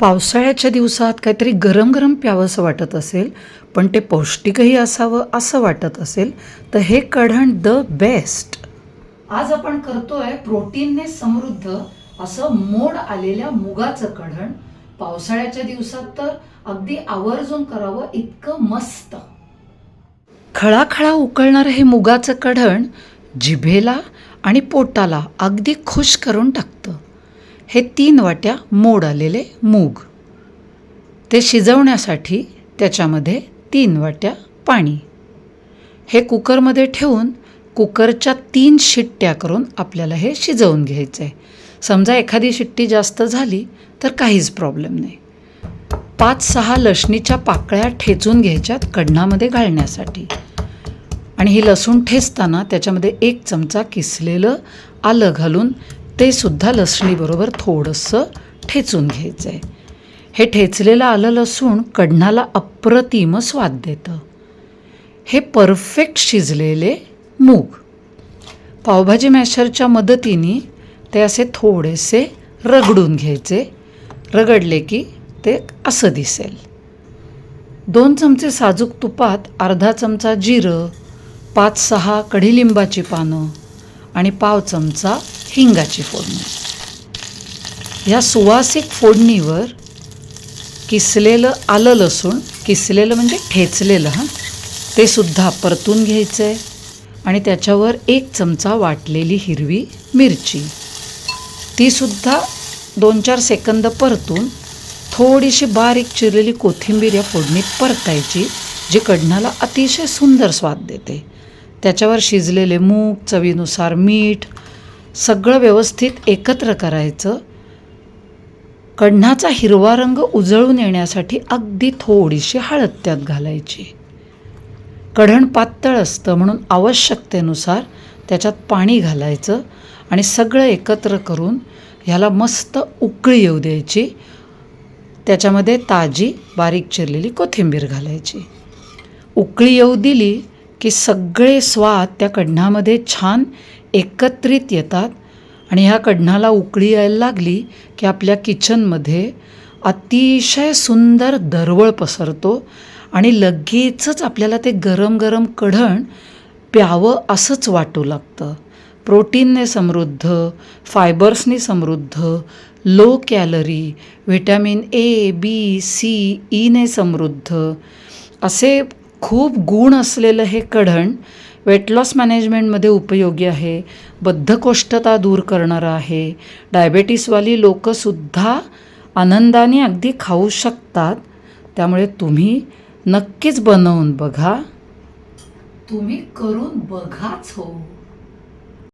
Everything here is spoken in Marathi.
पावसाळ्याच्या दिवसात काहीतरी गरम गरम प्यावंसं वाटत असेल पण ते पौष्टिकही असावं असं वाटत असेल तर हे कढण द बेस्ट. आज आपण करतोय प्रोटीनने समृद्ध असं मोड आलेल्या मुगाचं कढण. पावसाळ्याच्या दिवसात तर अगदी आवर्जून करावं इतकं मस्त. खळाखळा उकळणारं हे मुगाचं कढण जिभेला आणि पोटाला अगदी खुश करून टाकतं. हे तीन वाट्या मोड आलेले मूग. ते शिजवण्यासाठी त्याच्यामध्ये तीन वाट्या पाणी. हे कुकरमध्ये ठेवून कुकरच्या तीन शिट्ट्या करून आपल्याला हे शिजवून घ्यायचं आहे समजा एखादी शिट्टी जास्त झाली तर काहीच प्रॉब्लेम नाही. पाच सहा लसणीच्या पाकळ्या ठेचून घ्यायच्यात कढणामध्ये घालण्यासाठी. आणि ही लसूण ठेचताना त्याच्यामध्ये एक चमचा किसलेलं आलं घालून ते सुद्धा लसणीबरोबर थोडंसं ठेचून घ्यायचं आहे हे ठेचलेलं आलं लसूण कढणाला अप्रतिम स्वाद देतं. हे परफेक्ट शिजलेले मूग. पावभाजी मॅशरच्या मदतीने ते असे थोडेसे रगडून घ्यायचे. रगडले की ते असं दिसेल. दोन चमचे साजूक तुपात अर्धा चमचा जिरं पाच सहा कढीलिंबाची पानं आणि पाव चमचा हिंगाची फोडणी. या सुवासिक फोडणीवर किसलेलं आलं लसूण किसलेलं म्हणजे ठेचलेलं हां. ते सुद्धा परतून घ्यायचं आहे आणि त्याच्यावर एक चमचा वाटलेली हिरवी मिरची. तीसुद्धा दोन चार सेकंद परतून थोडीशी बारीक चिरलेली कोथिंबीर या फोडणीत परतायची जी कढणाला अतिशय सुंदर स्वाद देते. त्याच्यावर शिजलेले मूग चवीनुसार मीठ सगळं व्यवस्थित एकत्र करायचं. कढणाचा हिरवा रंग उजळून येण्यासाठी अगदी थोडीशी हळद त्यात घालायची. कढण पातळ असतं म्हणून आवश्यकतेनुसार त्याच्यात पाणी घालायचं आणि सगळं एकत्र करून ह्याला मस्त उकळी येऊ द्यायची. त्याच्यामध्ये ताजी बारीक चिरलेली कोथिंबीर घालायची. उकळी येऊ दिली की सगळे स्वाद त्या कढणामध्ये छान एकत्रित येतात आणि ह्या कढणाला उकळी यायला लागली की आपल्या किचनमध्ये अतिशय सुंदर दरवळ पसरतो आणि लगेचच आपल्याला ते गरम गरम कढण प्यावं असंच वाटू लागतं. प्रोटीनने समृद्ध फायबर्सनी समृद्ध low calorie vitamin A B C ईने समृद्ध असे खूप गुण असलेलं हे कढण वेट लॉस मॅनेजमेंटमध्ये उपयोगी आहे बद्धकोष्ठता दूर करणारं आहे. डायबेटीसवाली लोकंसुद्धा आनंदाने अगदी खाऊ शकतात. त्यामुळे तुम्ही नक्कीच बनवून बघा. तुम्ही करून बघाच हो.